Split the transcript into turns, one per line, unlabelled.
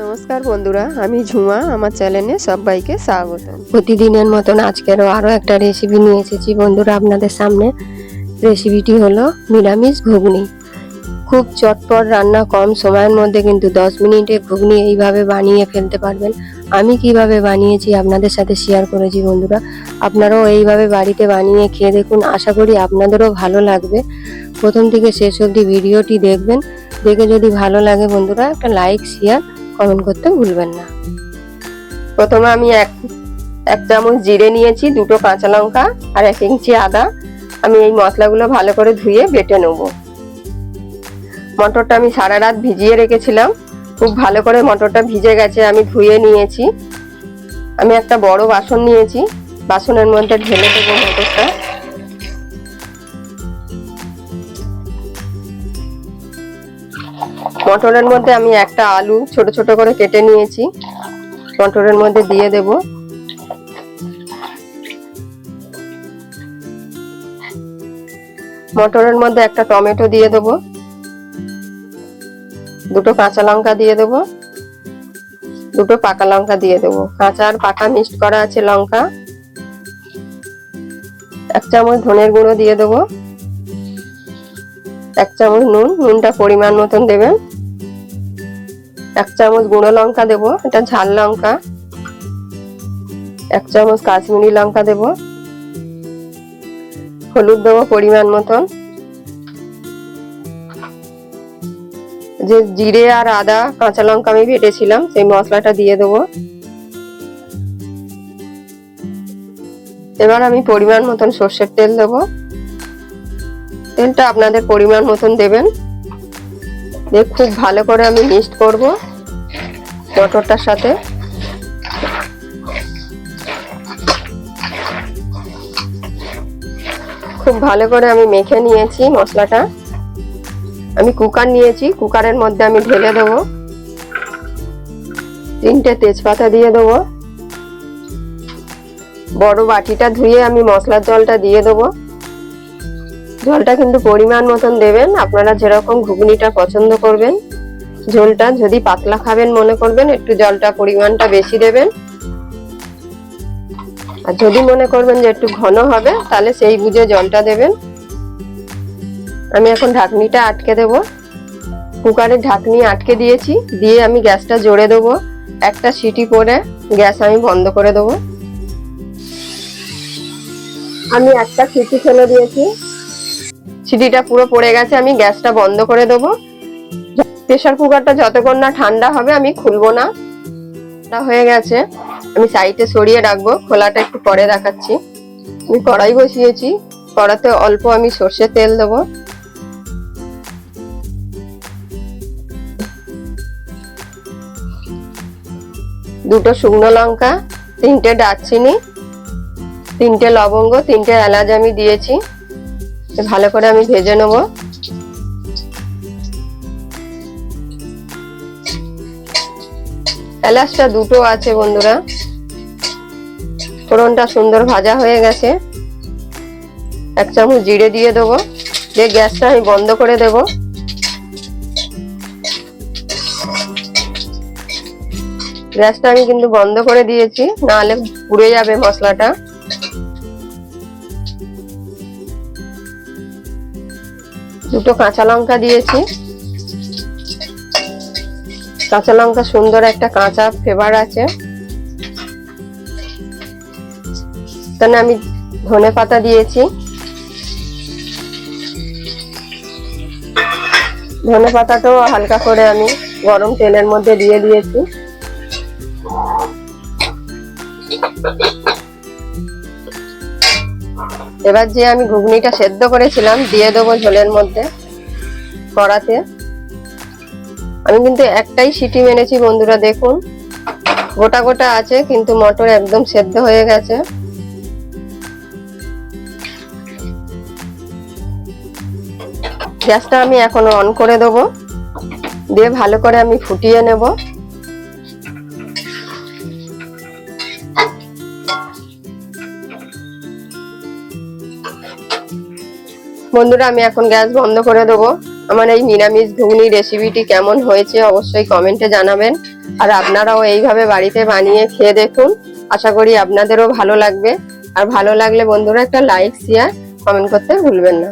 নমস্কার বন্ধুরা, আমি ঝুমা, আমার চ্যানেলে সবাইকে স্বাগত। প্রতিদিনের মতন আজকেরও আরও একটা রেসিপি নিয়ে এসেছি বন্ধুরা আপনাদের সামনে। রেসিপিটি হলো নিরামিষ ঘুগনি। খুব চটপট রান্না, কম সময়ের মধ্যে কিন্তু দশ মিনিটে ঘুগনি এইভাবে বানিয়ে ফেলতে পারবেন। আমি কীভাবে বানিয়েছি আপনাদের সাথে শেয়ার করেছি বন্ধুরা। আপনারাও এইভাবে বাড়িতে বানিয়ে খেয়ে দেখুন, আশা করি আপনাদেরও ভালো লাগবে। প্রথম থেকে শেষ অবধি ভিডিওটি দেখবেন। দেখে যদি ভালো লাগে বন্ধুরা, একটা লাইক শেয়ার কমেন্ট করতে ভুলবেন না। প্রথমে আমি এক এক চামচ জিরে নিয়েছি, দুটো কাঁচা লঙ্কা আর এক ইঞ্চি আদা। আমি এই মশলাগুলো ভালো করে ধুয়ে বেটে নেব। মটরটা আমি সারা রাত ভিজিয়ে রেখেছিলাম। খুব ভালো করে মটরটা ভিজে গেছে, আমি ধুয়ে নিয়েছি। আমি একটা বড় বাসন নিয়েছি। বাসনের মধ্যে ঢেলে দেবো মটরটা। মটরের মধ্যে আমি একটা আলু ছোট ছোট করে কেটে নিয়েছি। মটরের মধ্যে দিয়ে দেব। মটরের মধ্যে একটা টমেটো দিয়ে দেব। দুটো কাঁচা লঙ্কা দিয়ে দেব। দুটো পাকা লঙ্কা দিয়ে দেব। কাঁচা আর পাকা মিক্সড করা আছে লঙ্কা। এক চামচ ধনের গুঁড়ো দিয়ে দেবো। এক চামচ নুন। নুনটা পরিমাণ মতন দেবেন। এক চামচ গুঁড়ো লঙ্কা দেবো, এটা ঝাল লঙ্কা। এক চামচ কাশ্মীরি লঙ্কা দেব। হলুদ দেবো পরিমাণ মতন। যে জিরে আর আদা, কাঁচা লঙ্কা আমি ভেটেছিলাম সেই মশলাটা দিয়ে দেবো। এবার আমি পরিমাণ মতন সর্ষের তেল দেবো। তেলটা আপনাদের পরিমাণ মতন দেবেন। দিয়ে খুব ভালো করে আমি মিক্সড করব মটরটার সাথে। খুব ভালো করে আমি মেখে নিয়েছি মশলাটা। আমি কুকার নিয়েছি, কুকারের মধ্যে আমি ঢেলে দেবো। তিনটে তেজপাতা দিয়ে দেবো। বড় বাটিটা ধুয়ে আমি মশলার জলটা দিয়ে দেবো। জলটা কিন্তু পরিমাণ মতন দেবেন। আপনারা যেরকম ঘুগনিটা পছন্দ করবেন, ঝোলটা যদি পাতলা খাবেন মনে করবেন, একটু জলটা পরিমাণটা বেশি দেবেন। আর যদি মনে করবেন যে একটু ঘন হবে, তাহলে সেই বুঝে জলটা দেবেন। আমি এখন ঢাকনিটা আটকে দেব। কুকারের ঢাকনি আটকে দিয়েছি, দিয়ে আমি গ্যাসটা জোরে দেবো। একটা সিটি পরে গ্যাস আমি বন্ধ করে দেবো। আমি একটা সিটি ফেলে দিয়েছি। সিটিটা পুরো পড়ে গেছে, আমি গ্যাসটা বন্ধ করে দেবো। প্রেশার কুকারটা যতক্ষণ না ঠান্ডা হবে, আমি খুলবো না। হয়ে গেছে, আমি সাইডে সরিয়ে রাখব, খোলাটা একটু পরে দেখাচ্ছি। আমি কড়াই বসিয়েছি, কড়াতে অল্প আমি সর্ষে তেল দেবো। দুটো শুকনো লঙ্কা, তিনটে দারচিনি, তিনটে লবঙ্গ, তিনটে এলাচ আমি দিয়েছি। ভালো করে আমি ভেজে নেব। এলাচটা দুটো আছে বন্ধুরা। ফোড়নটা সুন্দর ভাজা হয়ে গেছে। এক চামচ জিরে দিয়ে দেবো। দিয়ে গ্যাসটা আমি বন্ধ করে দেব। গ্যাসটা আমি কিন্তু বন্ধ করে দিয়েছি, নাহলে পুড়ে যাবে মশলাটা। দুটো কাঁচা লঙ্কা দিয়েছি। কাঁচা লঙ্কা সুন্দর একটা কাঁচা ফ্লেভার আছে। তাহলে আমি ধনে পাতা দিয়েছি। ধনে পাতাটাও হালকা করে আমি গরম তেলের মধ্যে দিয়ে দিয়েছি। এবার যে আমি ঘুগনিটা সেদ্ধ করেছিলাম, দিয়ে দেবো ঝোলের মধ্যে কড়াতে। আমি কিন্তু একটাই সিটি মেরেছি বন্ধুরা, দেখুন। গোটা গোটা আছে, কিন্তু মটর একদম সেদ্ধ হয়ে গেছে। গ্যাসটা আমি এখন অন করে দেবো। দিয়ে ভালো করে আমি ফুটিয়ে নেব। বন্ধুরা, আমি এখন গ্যাস বন্ধ করে দেবো। আমার এই নিরামিষ ঘুগনি রেসিপিটি কেমন হয়েছে অবশ্যই কমেন্টে জানাবেন। আর আপনারাও এইভাবে বাড়িতে বানিয়ে খেয়ে দেখুন। আশা করি আপনাদেরও ভালো লাগবে। আর ভালো লাগলে বন্ধুরা একটা লাইক শেয়ার কমেন্ট করতে ভুলবেন না।